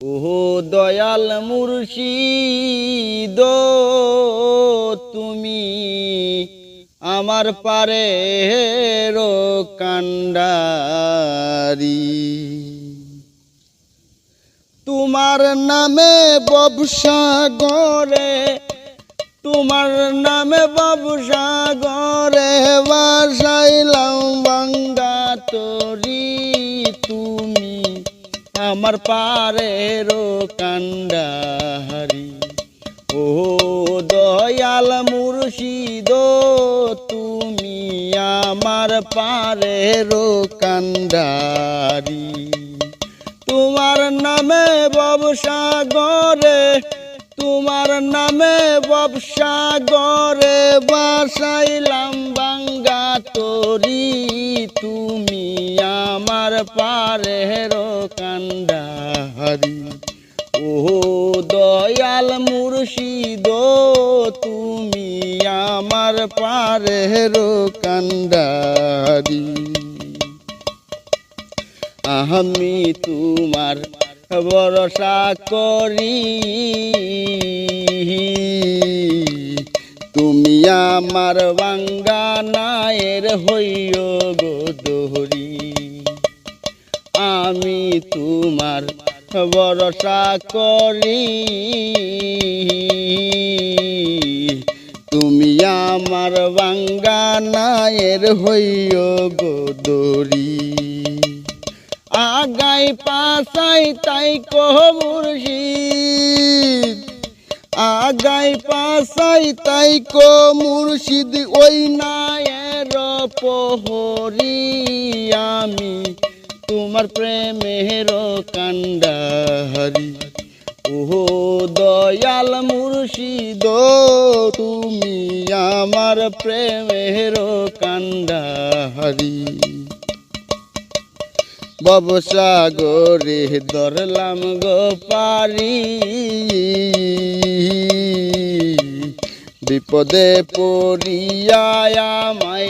ওহো দয়াল মুর্শিদ, তুমি আমার পারে কান্ডারি তোমার নামে ব্যবসা গরে তোমার নামে ব্যবসা গরে বাসাইলাম বাঙ্গা তরি। আমার পারের কান্ডাহারি ও দয়াল মুর্শিদ, তুমি আমার পারের কান্ডারি তোমার নামে ব্যবসা গরে তোমার নামে ব্যবসা গরে বাসাইলাম আমার পারের কান্ডাহারি ও দয়াল মুর্শিদ, তুমি আমার পারে পারের কান্ডারি আমি তোমার ভরসা করি। তুমি আমার বাঙ্গা নায়ের হইয় গো দোহরি। আমি তোমার ভরসা করি। তুমি আমার বাঙ্গা নায়ের হইয় গো দোরি আগাই পাসাই তাই কহ মুর্শিদ। আগাই পাসাই তাই কো মুর্শিদ, ওই নায়ের পহরি আমি তোমার প্রেমের কান্ডাহারি ওহো, দয়াল মুর্শিদ, তুমি আমার প্রেমের কান্ডাহারি ববসাগরে ধরলাম গো পারি। বিপদে পড়িয়া মাই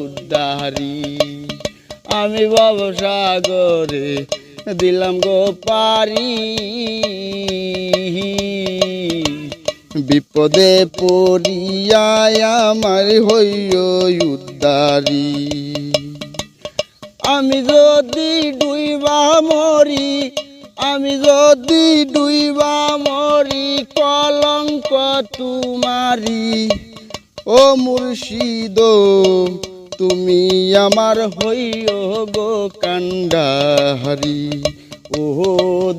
উদ্ধারি। আমি ববসাগরে দিলাম গো পারি বিপদে পড়িয়া আমার হইয় উদ্ধারি। আমি যদি ডুইবা মরি, আমি যদি ডুইবা মরি, কলঙ্ক তুমারি ও মুর্শিদ তুমি আমার হইও গো কান্ডাহারি। ও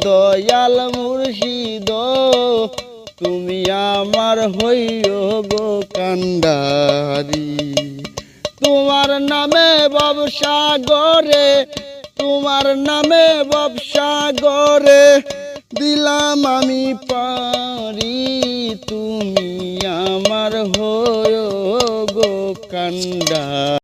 দয়াল মুর্শিদ, তুমি আমার হইও গো কান্ডাহারি। তোমার নামে ব্যবসা গরে তোমার নামে ব্যবসা গরে দিলাম আমি পারি। তুমি আমার হয়ে গো কান্ডা